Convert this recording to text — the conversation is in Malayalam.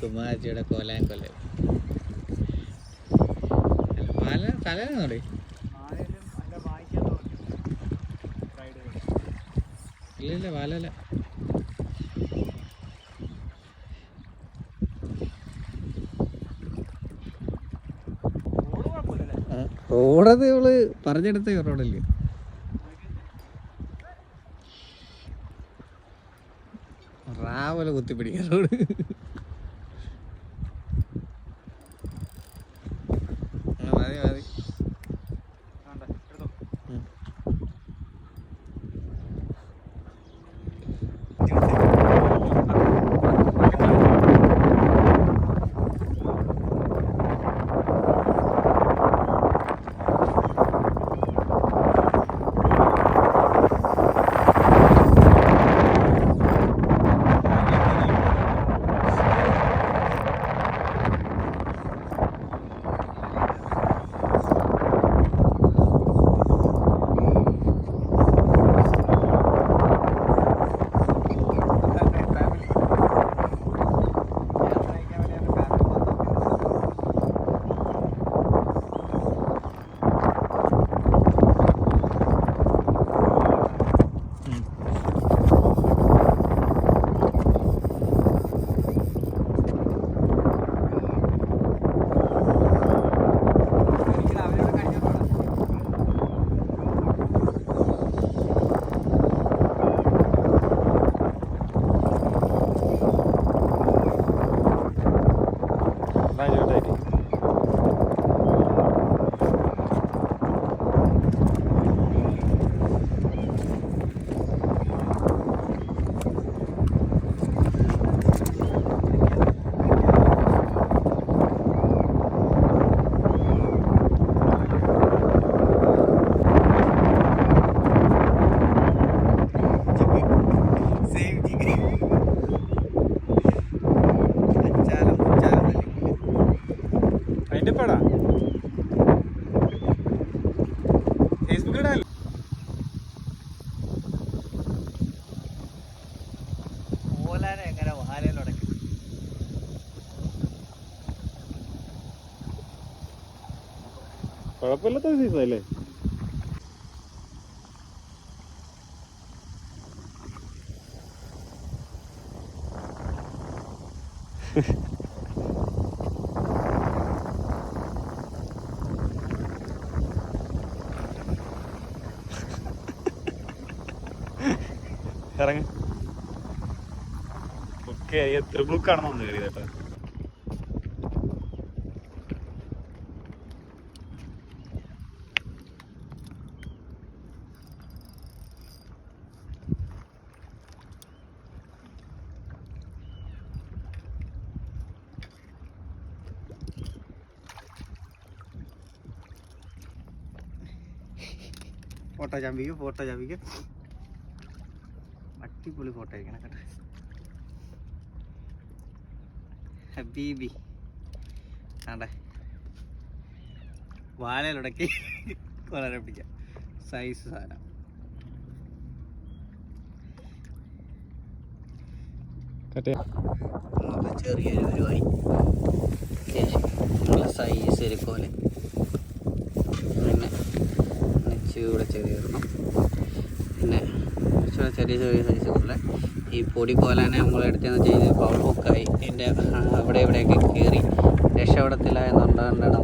കുമാരച്ചിയുടെ കൊലാൻ കൊല പല തലേന്നോടെ ആരെങ്കിലും അതിന്റെ വായിക്കാൻ റൈഡ് ഇല്ല ഇല്ല പാലല്ല. റോഡ് കുഴപ്പമില്ലല്ലേ റോഡത് ഇവൾ പറഞ്ഞെടുത്ത റോഡല്ലേ റാവല കുത്തിപ്പിടിക്കാൻ റോഡ്. do things. കുഴപ്പമില്ലാത്ത സീസണല്ലേ ഇറങ്ങ. ഓക്കെ എത്ര ഒന്ന് കയറി കേട്ടോ? ഫോട്ടോ ചാമ്പിക്കും ഫോട്ടോ ചാമ്പിക്കും. അടിപൊളി ഫോട്ടോ ആയിരിക്കണം കേട്ടോ. ഹബീബി. ആണ്ടെ വാലയിലുടക്കി വളരെ പിടിക്കാം. സൈസ് സാധനം. ചെറിയൊരു പരിപാടി. സൈസ് ഒരു കോല. നെച്ചൂടെ ചെറിയിടണം പിന്നെ കുറച്ചുകൂടെ ചെറിയ ചെറിയ സൈസ് പോലെ. ഈ പൊടി കോലാനെ നമ്മൾ എടുത്തതെന്ന് വെച്ച് കഴിഞ്ഞാൽ പവർ ഹുക്കായി എന്റെ അവിടെ ഇവിടെയൊക്കെ കയറി രക്ഷപ്പെടത്തില്ല എന്നുള്ളതുകൊണ്ടാണ്